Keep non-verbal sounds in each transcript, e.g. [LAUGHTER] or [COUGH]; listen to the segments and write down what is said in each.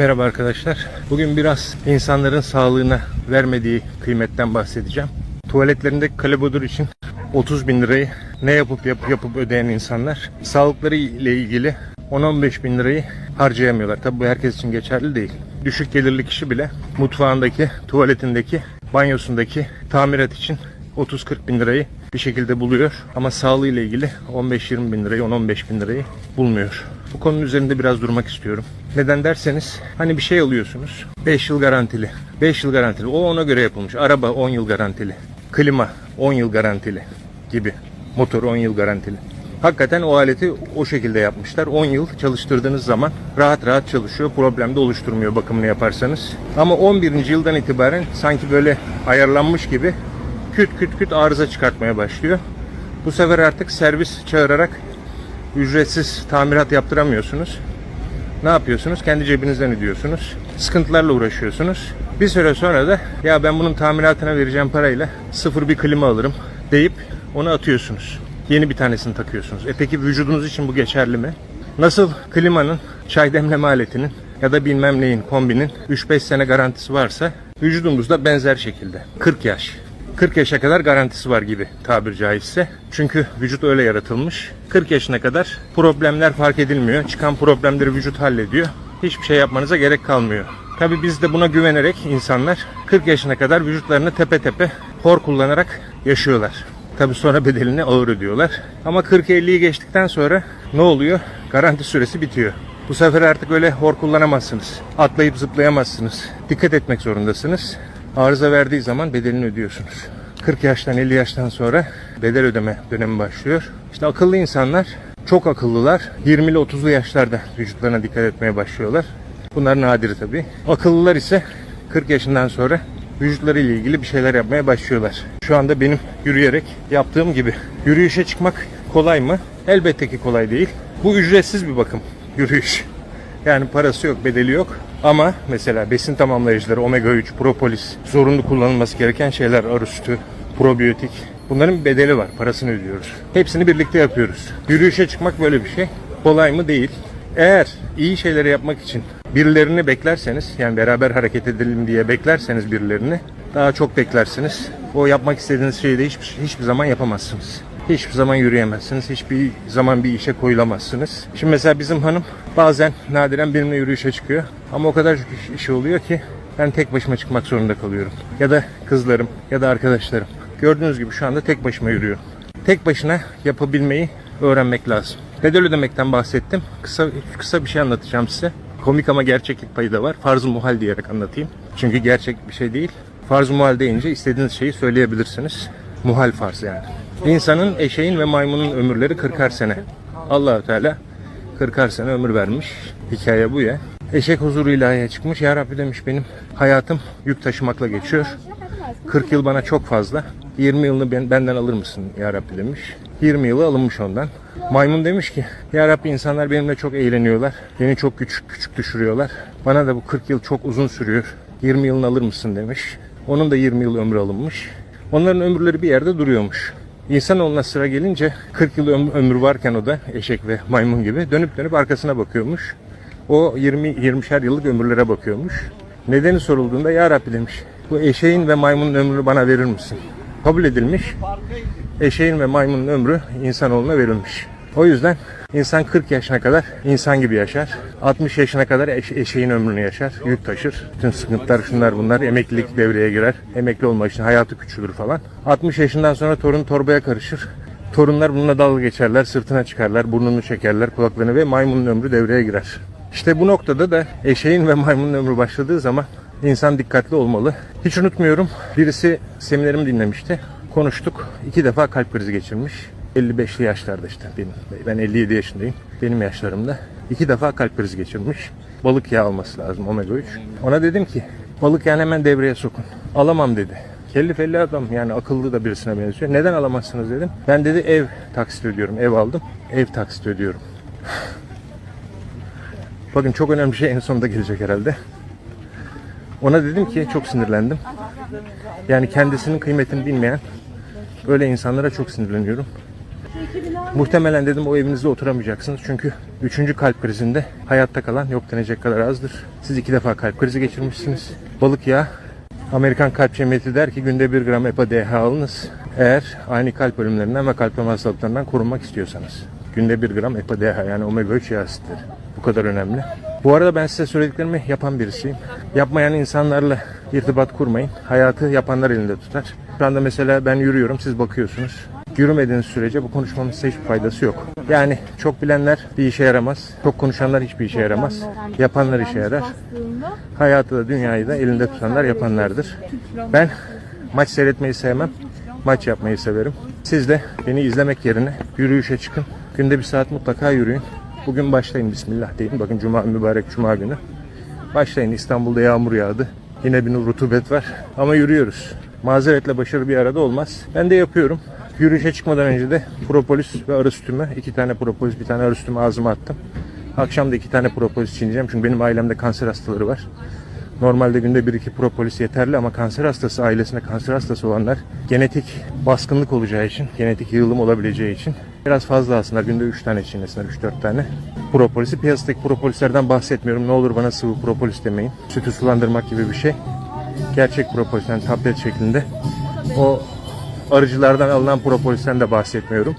Merhaba arkadaşlar. Bugün biraz insanların sağlığına vermediği kıymetten bahsedeceğim. Tuvaletlerindeki kalabudur için 30 bin lirayı ne yapıp yapıp yapıp ödeyen insanlar sağlıkları ile ilgili 10-15 bin lirayı harcayamıyorlar. Tabi bu herkes için geçerli değil. Düşük gelirli kişi bile mutfağındaki, tuvaletindeki, banyosundaki tamirat için 30-40 bin lirayı bir şekilde buluyor. Ama sağlığı ile ilgili 15-20 bin lirayı, 10-15 bin lirayı bulmuyor. Bu konunun üzerinde biraz durmak istiyorum. Neden derseniz hani bir şey alıyorsunuz 5 yıl garantili. 5 yıl garantili. O ona göre yapılmış. Araba 10 yıl garantili. Klima 10 yıl garantili gibi. Motor 10 yıl garantili. Hakikaten o aleti o şekilde yapmışlar. 10 yıl çalıştırdığınız zaman rahat rahat çalışıyor. Problem de oluşturmuyor bakımını yaparsanız. Ama 11. yıldan itibaren sanki böyle ayarlanmış gibi küt küt küt arıza çıkartmaya başlıyor. Bu sefer artık servis çağırarak ücretsiz tamirat yaptıramıyorsunuz. Ne yapıyorsunuz? Kendi cebinizden ödüyorsunuz. Sıkıntılarla uğraşıyorsunuz. Bir süre sonra da ya ben bunun tamiratına vereceğim parayla sıfır bir klima alırım deyip onu atıyorsunuz. Yeni bir tanesini takıyorsunuz. E peki vücudunuz için bu geçerli mi? Nasıl klimanın, çay demleme aletinin ya da bilmem neyin kombinin 3-5 sene garantisi varsa vücudumuzda benzer şekilde 40 yaş. 40 yaşa kadar garantisi var gibi tabir caizse. Çünkü vücut öyle yaratılmış. 40 yaşına kadar problemler fark edilmiyor. Çıkan problemleri vücut hallediyor. Hiçbir şey yapmanıza gerek kalmıyor. Tabi biz de buna güvenerek insanlar 40 yaşına kadar vücutlarını tepe tepe hor kullanarak yaşıyorlar. Tabi sonra bedelini ağır ödüyorlar. Ama 40-50'yi geçtikten sonra ne oluyor? Garanti süresi bitiyor. Bu sefer artık öyle hor kullanamazsınız. Atlayıp zıplayamazsınız. Dikkat etmek zorundasınız. Arıza verdiği zaman bedelini ödüyorsunuz. 40 yaştan 50 yaştan sonra bedel ödeme dönemi başlıyor. İşte akıllı insanlar, çok akıllılar 20'li 30'lu yaşlarda vücutlarına dikkat etmeye başlıyorlar. Bunlar nadir tabii. Akıllılar ise 40 yaşından sonra vücutları ile ilgili bir şeyler yapmaya başlıyorlar. Şu anda benim yürüyerek yaptığım gibi. Yürüyüşe çıkmak kolay mı? Elbette ki kolay değil. Bu ücretsiz bir bakım. Yürüyüş. Yani parası yok, bedeli yok. Ama mesela besin tamamlayıcıları, omega 3, propolis, zorunlu kullanılması gereken şeyler, arı sütü, probiyotik. Bunların bir bedeli var, parasını ödüyoruz. Hepsini birlikte yapıyoruz. Yürüyüşe çıkmak böyle bir şey. Kolay mı? Değil. Eğer iyi şeyleri yapmak için birilerini beklerseniz, yani beraber hareket edelim diye beklerseniz birilerini, daha çok beklersiniz. O yapmak istediğiniz şeyi de hiçbir, hiçbir zaman yapamazsınız. Hiçbir zaman yürüyemezsiniz. Hiçbir zaman bir işe koyulamazsınız. Şimdi mesela bizim hanım bazen nadiren benimle yürüyüşe çıkıyor. Ama o kadar çok iş- işi oluyor ki ben tek başıma çıkmak zorunda kalıyorum. Ya da kızlarım ya da arkadaşlarım. Gördüğünüz gibi şu anda tek başıma yürüyor. Tek başına yapabilmeyi öğrenmek lazım. Bedel ödemekten bahsettim. Kısa kısa bir şey anlatacağım size. Komik ama gerçeklik payı da var. Farz-ı muhal diyerek anlatayım. Çünkü gerçek bir şey değil. Farz-ı muhal deyince istediğiniz şeyi söyleyebilirsiniz. Muhal farz yani. İnsanın, eşeğin ve maymunun ömürleri 40'ar sene. allah Teala 40'ar sene ömür vermiş. Hikaye bu ya. Eşek huzuru ilahiye çıkmış. Ya Rabbi demiş benim hayatım yük taşımakla geçiyor. 40 yıl bana çok fazla. 20 yılını ben- benden alır mısın ya Rabbi demiş. 20 yılı alınmış ondan. Maymun demiş ki ya Rabbi insanlar benimle çok eğleniyorlar. Beni çok küçük küçük düşürüyorlar. Bana da bu 40 yıl çok uzun sürüyor. 20 yılını alır mısın demiş. Onun da 20 yıl ömrü alınmış. Onların ömürleri bir yerde duruyormuş. İnsanoğluna sıra gelince 40 yıl öm- ömrü varken o da eşek ve maymun gibi dönüp dönüp arkasına bakıyormuş. O 20 20'şer yıllık ömürlere bakıyormuş. Nedeni sorulduğunda ya Rabbi demiş. Bu eşeğin ve maymunun ömrünü bana verir misin? Kabul edilmiş. Eşeğin ve maymunun ömrü insanoğluna verilmiş. O yüzden insan 40 yaşına kadar insan gibi yaşar. 60 yaşına kadar eş- eşeğin ömrünü yaşar. Yük taşır. Bütün sıkıntılar şunlar bunlar. Emeklilik devreye girer. Emekli olmak için hayatı küçülür falan. 60 yaşından sonra torun torbaya karışır. Torunlar bununla dalga geçerler, sırtına çıkarlar, burnunu çekerler, kulaklarını ve maymunun ömrü devreye girer. İşte bu noktada da eşeğin ve maymunun ömrü başladığı zaman insan dikkatli olmalı. Hiç unutmuyorum birisi seminerimi dinlemişti. Konuştuk. İki defa kalp krizi geçirmiş. 55'li yaşlarda işte benim. Ben 57 yaşındayım. Benim yaşlarımda. iki defa kalp krizi geçirmiş. Balık yağı alması lazım omega 3. Ona dedim ki balık yağını hemen devreye sokun. Alamam dedi. Kelli felli adam yani akıllı da birisine benziyor. Neden alamazsınız dedim. Ben dedi ev taksit ödüyorum. Ev aldım. Ev taksit ödüyorum. [SIGHS] Bakın çok önemli bir şey en sonunda gelecek herhalde. Ona dedim ki çok sinirlendim. Yani kendisinin kıymetini bilmeyen böyle insanlara çok sinirleniyorum. Muhtemelen dedim o evinizde oturamayacaksınız. Çünkü 3. kalp krizinde hayatta kalan yok denecek kadar azdır. Siz iki defa kalp krizi geçirmişsiniz. Balık yağı Amerikan Kalp Cemiyeti der ki günde 1 gram EPA DH alınız. Eğer ani kalp ölümlerinden ve kalp hastalıklarından korunmak istiyorsanız. Günde 1 gram EPA DH yani omega 3 yağ. Bu kadar önemli. Bu arada ben size söylediklerimi yapan birisiyim. Yapmayan insanlarla irtibat kurmayın. Hayatı yapanlar elinde tutar. Şu anda mesela ben yürüyorum, siz bakıyorsunuz. Yürümediğiniz sürece bu konuşmamın size hiçbir faydası yok. Yani çok bilenler bir işe yaramaz. Çok konuşanlar hiçbir işe yaramaz. Yapanlar işe yarar. Hayatı da dünyayı da elinde tutanlar yapanlardır. Ben maç seyretmeyi sevmem. Maç yapmayı severim. Siz de beni izlemek yerine yürüyüşe çıkın. Günde bir saat mutlaka yürüyün. Bugün başlayın Bismillah deyin. Bakın Cuma mübarek Cuma günü. Başlayın İstanbul'da yağmur yağdı. Yine bir rutubet var. Ama yürüyoruz. Mazeretle başarı bir arada olmaz. Ben de yapıyorum. Yürüyüşe çıkmadan önce de propolis ve arı sütümü, iki tane propolis, bir tane arı sütümü ağzıma attım. Akşam da iki tane propolis çiğneyeceğim çünkü benim ailemde kanser hastaları var. Normalde günde 1-2 propolis yeterli ama kanser hastası ailesinde kanser hastası olanlar genetik baskınlık olacağı için, genetik yığılım olabileceği için biraz fazla aslında günde 3 tane çiğnesinler, 3-4 tane. Propolis'i, piyasadaki propolislerden bahsetmiyorum. Ne olur bana sıvı propolis demeyin. Sütü sulandırmak gibi bir şey. Gerçek propolis, yani tablet şeklinde. O arıcılardan alınan propolisden de bahsetmiyorum.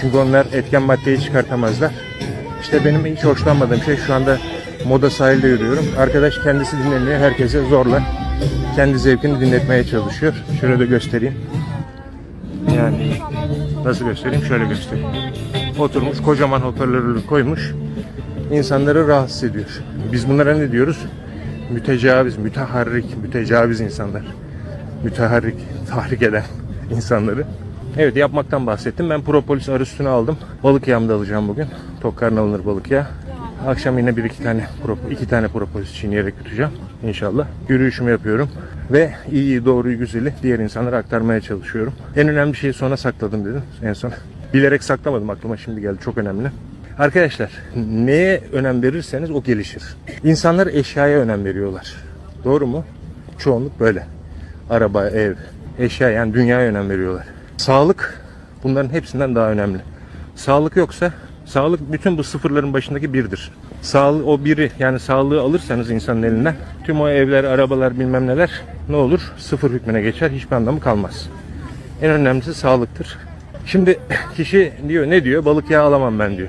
Çünkü onlar etken maddeyi çıkartamazlar. İşte benim hiç hoşlanmadığım şey şu anda moda sahilde yürüyorum. Arkadaş kendisi dinlemiyor. Herkese zorla kendi zevkini dinletmeye çalışıyor. Şöyle de göstereyim. Yani nasıl göstereyim? Şöyle göstereyim. Oturmuş kocaman hoparlörleri koymuş. insanları rahatsız ediyor. Biz bunlara ne diyoruz? Mütecaviz, müteharrik, mütecaviz insanlar. Müteharrik, tahrik eden insanları. Evet yapmaktan bahsettim. Ben propolis arı sütünü aldım. Balık yağımı da alacağım bugün. Tok karnı alınır balık yağı. Akşam yine bir iki tane iki tane propolis çiğneyerek yutacağım inşallah. Yürüyüşümü yapıyorum ve iyi doğruyu güzeli diğer insanlara aktarmaya çalışıyorum. En önemli şeyi sona sakladım dedim en son. Bilerek saklamadım aklıma şimdi geldi çok önemli. Arkadaşlar neye önem verirseniz o gelişir. İnsanlar eşyaya önem veriyorlar. Doğru mu? Çoğunluk böyle. Araba, ev, eşya yani dünyaya önem veriyorlar. Sağlık bunların hepsinden daha önemli. Sağlık yoksa sağlık bütün bu sıfırların başındaki birdir. Sağlık o biri yani sağlığı alırsanız insanın elinden tüm o evler, arabalar bilmem neler ne olur? Sıfır hükmüne geçer. Hiçbir anlamı kalmaz. En önemlisi sağlıktır. Şimdi kişi diyor ne diyor? Balık yağı alamam ben diyor.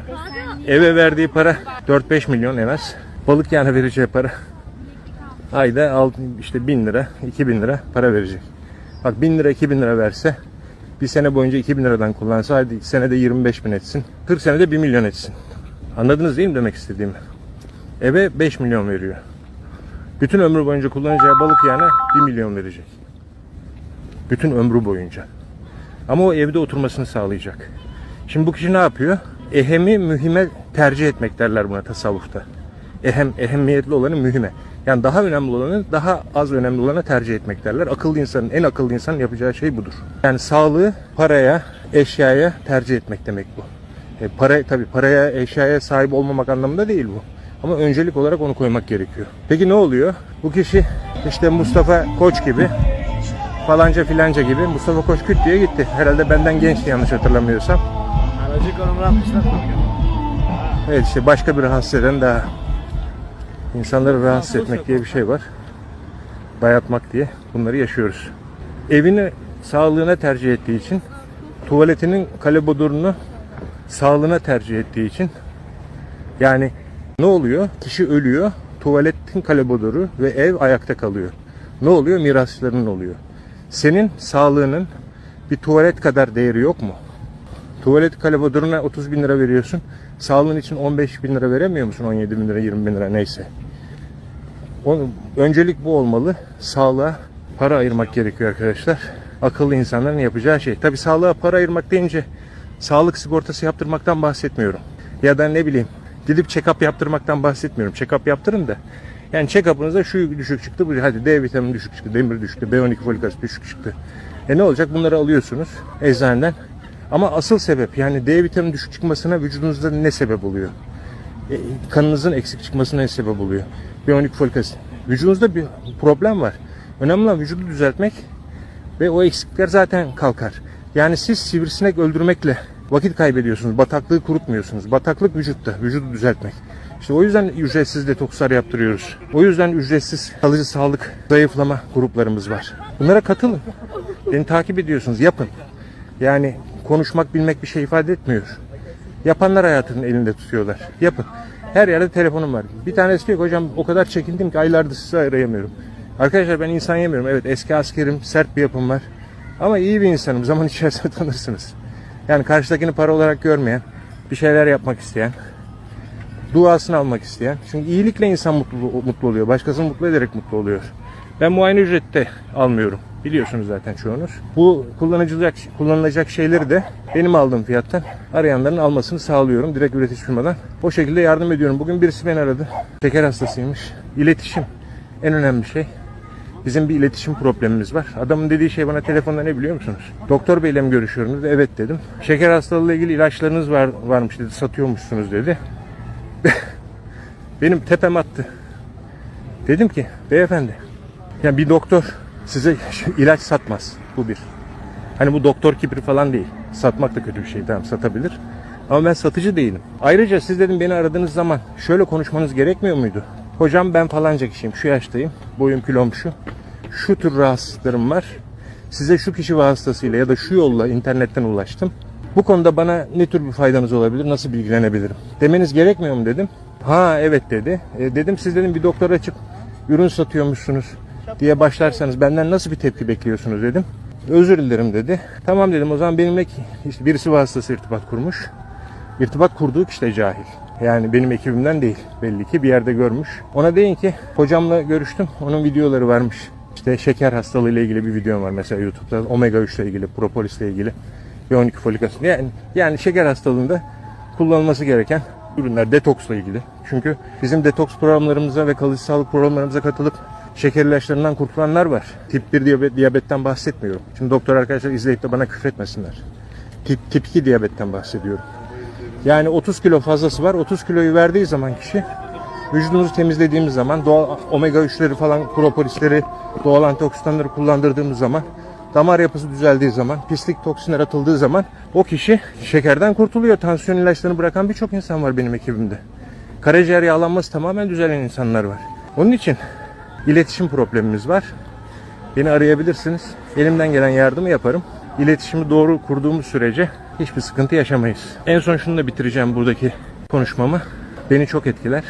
Eve verdiği para 4-5 milyon en az. Balık yağına vereceği para ayda alt- işte 1000 lira, 2000 lira para verecek. Bak 1000 lira, 2000 lira verse bir sene boyunca 2000 liradan kullansa hadi senede 25 bin etsin. 40 senede 1 milyon etsin. Anladınız değil mi demek istediğimi? Eve 5 milyon veriyor. Bütün ömrü boyunca kullanacağı balık yağına 1 milyon verecek. Bütün ömrü boyunca. Ama o evde oturmasını sağlayacak. Şimdi bu kişi ne yapıyor? Ehemi mühime tercih etmek derler buna tasavvufta. Ehem, ehemmiyetli olanı mühime. Yani daha önemli olanı daha az önemli olana tercih etmek derler. Akıllı insanın, en akıllı insanın yapacağı şey budur. Yani sağlığı paraya, eşyaya tercih etmek demek bu. E, para tabii paraya, eşyaya sahip olmamak anlamında değil bu. Ama öncelik olarak onu koymak gerekiyor. Peki ne oluyor? Bu kişi işte Mustafa Koç gibi falanca filanca gibi Mustafa Koç küt diye gitti. Herhalde benden gençti yanlış hatırlamıyorsam. Aracı konumunu atmışlar. Evet işte başka bir rahatsız eden daha. İnsanları rahatsız etmek diye bir şey var. Bayatmak diye bunları yaşıyoruz. Evini sağlığına tercih ettiği için, tuvaletinin kalebodurunu sağlığına tercih ettiği için yani ne oluyor? Kişi ölüyor, tuvaletin kalebodoru ve ev ayakta kalıyor. Ne oluyor? Mirasçıların oluyor. Senin sağlığının bir tuvalet kadar değeri yok mu? Tuvalet kaleboduruna 30 bin lira veriyorsun. Sağlığın için 15 bin lira veremiyor musun? 17 bin lira, 20 bin lira neyse. Öncelik bu olmalı. Sağlığa para ayırmak gerekiyor arkadaşlar. Akıllı insanların yapacağı şey. Tabi sağlığa para ayırmak deyince sağlık sigortası yaptırmaktan bahsetmiyorum. Ya da ne bileyim gidip check-up yaptırmaktan bahsetmiyorum. Check-up yaptırın da. Yani check-up'ınızda şu düşük çıktı. Bu, hadi D vitamini düşük çıktı, demir düştü, B12 folik düşük çıktı. E ne olacak? Bunları alıyorsunuz eczaneden. Ama asıl sebep yani D vitamini düşük çıkmasına vücudunuzda ne sebep oluyor? E, kanınızın eksik çıkmasına ne sebep oluyor? B12 folik asit. Vücudunuzda bir problem var. Önemli olan vücudu düzeltmek ve o eksiklikler zaten kalkar. Yani siz sivrisinek öldürmekle Vakit kaybediyorsunuz. Bataklığı kurutmuyorsunuz. Bataklık vücutta. Vücudu düzeltmek. İşte o yüzden ücretsiz detokslar yaptırıyoruz. O yüzden ücretsiz kalıcı sağlık zayıflama gruplarımız var. Bunlara katılın. Beni takip ediyorsunuz. Yapın. Yani konuşmak bilmek bir şey ifade etmiyor. Yapanlar hayatının elinde tutuyorlar. Yapın. Her yerde telefonum var. Bir tanesi diyor ki hocam o kadar çekindim ki aylardır sizi arayamıyorum. Arkadaşlar ben insan yemiyorum. Evet eski askerim, sert bir yapım var. Ama iyi bir insanım. Zaman içerisinde [LAUGHS] tanırsınız. Yani karşıdakini para olarak görmeyen, bir şeyler yapmak isteyen, duasını almak isteyen. Çünkü iyilikle insan mutlu, mutlu oluyor. Başkasını mutlu ederek mutlu oluyor. Ben muayene ücrette almıyorum. Biliyorsunuz zaten çoğunuz. Bu kullanılacak, kullanılacak şeyleri de benim aldığım fiyattan arayanların almasını sağlıyorum. Direkt üretici firmadan. O şekilde yardım ediyorum. Bugün birisi beni aradı. Şeker hastasıymış. İletişim en önemli şey. Bizim bir iletişim problemimiz var. Adamın dediği şey bana telefonda ne biliyor musunuz? Doktor beyle mi görüşüyorum dedi. Evet dedim. Şeker hastalığıyla ilgili ilaçlarınız var varmış dedi. Satıyormuşsunuz dedi. [LAUGHS] Benim tepem attı. Dedim ki beyefendi yani bir doktor size ilaç satmaz. Bu bir. Hani bu doktor kibri falan değil. Satmak da kötü bir şey. Tamam satabilir. Ama ben satıcı değilim. Ayrıca siz dedim beni aradığınız zaman şöyle konuşmanız gerekmiyor muydu? Hocam ben falanca kişiyim. Şu yaştayım. Boyum kilom şu. Şu tür rahatsızlıklarım var. Size şu kişi vasıtasıyla ya da şu yolla internetten ulaştım. Bu konuda bana ne tür bir faydanız olabilir? Nasıl bilgilenebilirim? Demeniz gerekmiyor mu dedim. Ha evet dedi. E, dedim siz dedim bir doktora açıp ürün satıyormuşsunuz diye başlarsanız benden nasıl bir tepki bekliyorsunuz dedim. Özür dilerim dedi. Tamam dedim o zaman benimle işte birisi vasıtası irtibat kurmuş. İrtibat kurduğu kişi de cahil. Yani benim ekibimden değil. Belli ki bir yerde görmüş. Ona deyin ki hocamla görüştüm. Onun videoları varmış. İşte şeker hastalığı ile ilgili bir videom var mesela YouTube'da. Omega 3 ile ilgili, propolis ile ilgili. B12 folik asit. Yani, yani şeker hastalığında kullanılması gereken ürünler detoksla ilgili. Çünkü bizim detoks programlarımıza ve kalıcı sağlık programlarımıza katılıp şeker ilaçlarından kurtulanlar var. Tip 1 diyabet, diyabetten bahsetmiyorum. Şimdi doktor arkadaşlar izleyip de bana küfretmesinler. Tip, tip 2 diyabetten bahsediyorum. Yani 30 kilo fazlası var. 30 kiloyu verdiği zaman kişi vücudumuzu temizlediğimiz zaman doğal omega 3'leri falan propolisleri doğal antioksidanları kullandırdığımız zaman damar yapısı düzeldiği zaman pislik toksinler atıldığı zaman o kişi şekerden kurtuluyor. Tansiyon ilaçlarını bırakan birçok insan var benim ekibimde. Karaciğer yağlanması tamamen düzelen insanlar var. Onun için iletişim problemimiz var. Beni arayabilirsiniz. Elimden gelen yardımı yaparım. İletişimi doğru kurduğumuz sürece hiçbir sıkıntı yaşamayız. En son şunu da bitireceğim buradaki konuşmamı. Beni çok etkiler.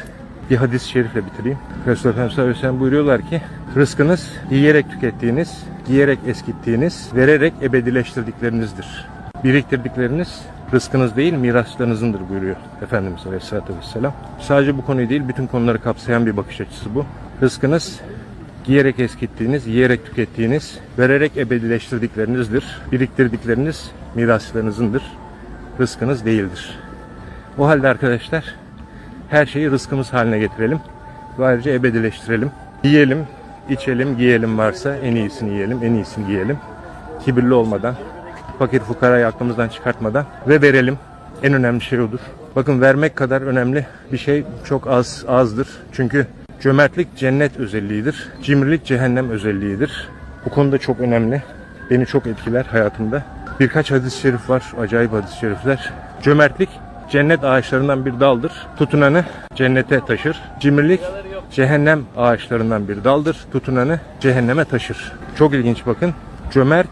Bir hadis-i şerifle bitireyim. Resulullah Efendimiz sallallahu buyuruyorlar ki rızkınız yiyerek tükettiğiniz, giyerek eskittiğiniz, vererek ebedileştirdiklerinizdir. Biriktirdikleriniz rızkınız değil miraslarınızındır buyuruyor Efendimiz Aleyhisselatü Vesselam. Sadece bu konuyu değil bütün konuları kapsayan bir bakış açısı bu. Rızkınız giyerek eskittiğiniz, yiyerek tükettiğiniz, vererek ebedileştirdiklerinizdir. Biriktirdikleriniz miraslarınızındır. Rızkınız değildir. O halde arkadaşlar her şeyi rızkımız haline getirelim ve ayrıca ebedileştirelim. Yiyelim, içelim, giyelim varsa en iyisini yiyelim, en iyisini giyelim. Kibirli olmadan, fakir fukarayı aklımızdan çıkartmadan ve verelim. En önemli şey odur. Bakın vermek kadar önemli bir şey çok az azdır. Çünkü cömertlik cennet özelliğidir. Cimrilik cehennem özelliğidir. Bu konuda çok önemli. Beni çok etkiler hayatımda. Birkaç hadis-i şerif var, acayip hadis-i şerifler. Cömertlik cennet ağaçlarından bir daldır. Tutunanı cennete taşır. Cimrilik cehennem ağaçlarından bir daldır. Tutunanı cehenneme taşır. Çok ilginç bakın. Cömert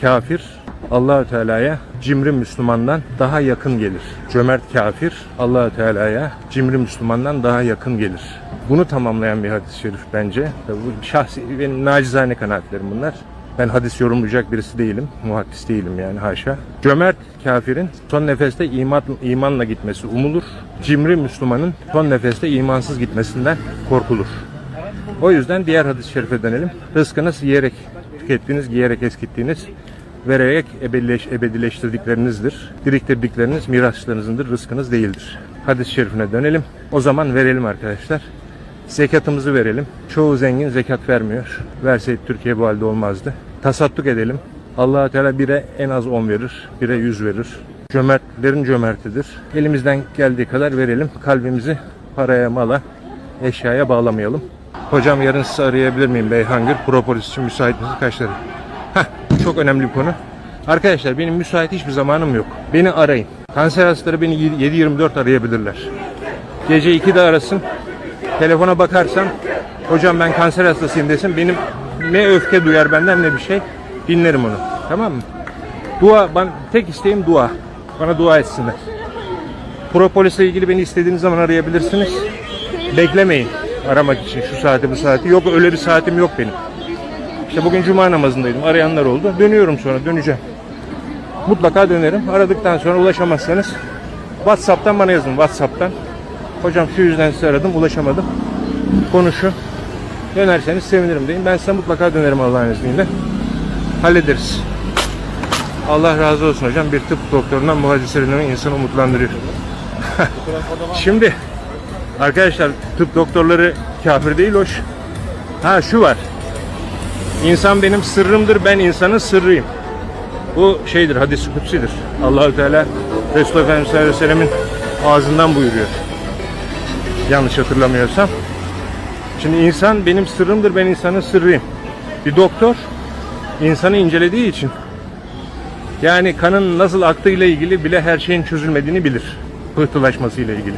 kafir Allahü Teala'ya cimri Müslümandan daha yakın gelir. Cömert kafir Allahü Teala'ya cimri Müslümandan daha yakın gelir. Bunu tamamlayan bir hadis-i şerif bence. Bu şahsi benim nacizane kanaatlerim bunlar. Ben hadis yorumlayacak birisi değilim. Muhaddis değilim yani haşa. Cömert kafirin son nefeste iman, imanla gitmesi umulur. Cimri Müslümanın son nefeste imansız gitmesinden korkulur. O yüzden diğer hadis-i şerife dönelim. Rızkınız yiyerek tükettiğiniz, giyerek eskittiğiniz, vererek ebedileş, ebedileştirdiklerinizdir. Biriktirdikleriniz miraslarınızındır, rızkınız değildir. Hadis-i şerifine dönelim. O zaman verelim arkadaşlar. Zekatımızı verelim. Çoğu zengin zekat vermiyor. Verseydi Türkiye bu halde olmazdı. Tasadduk edelim. allah Teala bire en az 10 verir, bire 100 verir. Cömertlerin cömertidir. Elimizden geldiği kadar verelim. Kalbimizi paraya, mala, eşyaya bağlamayalım. Hocam yarın sizi arayabilir miyim Beyhangır? Propolis için müsait misiniz? Kaçları? Heh, çok önemli bir konu. Arkadaşlar benim müsait hiçbir zamanım yok. Beni arayın. Kanser hastaları beni 7-24 arayabilirler. Gece 2'de arasın. Telefona bakarsam hocam ben kanser hastasıyım desin. Benim ne öfke duyar benden ne bir şey. Dinlerim onu. Tamam mı? Dua, ben tek isteğim dua. Bana dua etsinler. Propolisle ilgili beni istediğiniz zaman arayabilirsiniz. Beklemeyin aramak için şu saati bu saati. Yok öyle bir saatim yok benim. İşte bugün cuma namazındaydım. Arayanlar oldu. Dönüyorum sonra döneceğim. Mutlaka dönerim. Aradıktan sonra ulaşamazsanız WhatsApp'tan bana yazın. WhatsApp'tan. Hocam şu yüzden sizi aradım. Ulaşamadım. Konuşun. Dönerseniz sevinirim deyin. Ben size mutlaka dönerim Allah'ın izniyle. Hallederiz. Allah razı olsun hocam. Bir tıp doktorundan mucizelerinden insanı umutlandırıyor. [LAUGHS] Şimdi arkadaşlar tıp doktorları kafir değil hoş. Ha şu var. İnsan benim sırrımdır. Ben insanın sırrıyım. Bu şeydir, hadis-i kutsidir. Allahü Teala Resulullah Efendimiz sallallahu ağzından buyuruyor. Yanlış hatırlamıyorsam. Şimdi insan benim sırrımdır, ben insanın sırrıyım. Bir doktor insanı incelediği için yani kanın nasıl aktığıyla ilgili bile her şeyin çözülmediğini bilir. Pıhtılaşmasıyla ilgili.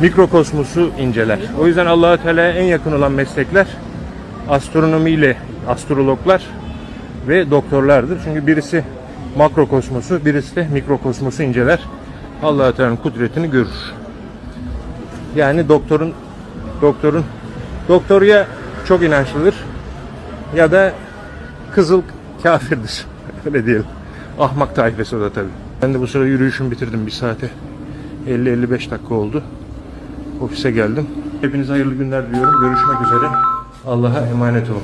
Mikrokosmosu inceler. O yüzden Allahü Teala'ya en yakın olan meslekler astronomiyle astrologlar ve doktorlardır. Çünkü birisi makrokosmosu, birisi de mikrokosmosu inceler. Allah Teala'nın kudretini görür. Yani doktorun doktorun doktor ya çok inançlıdır ya da kızıl kafirdir. [LAUGHS] Öyle diyelim. Ahmak tayfesi o da tabii. Ben de bu sırada yürüyüşümü bitirdim bir saate. 50-55 dakika oldu. Ofise geldim. Hepinize hayırlı günler diliyorum. Görüşmek üzere. Allah'a emanet olun.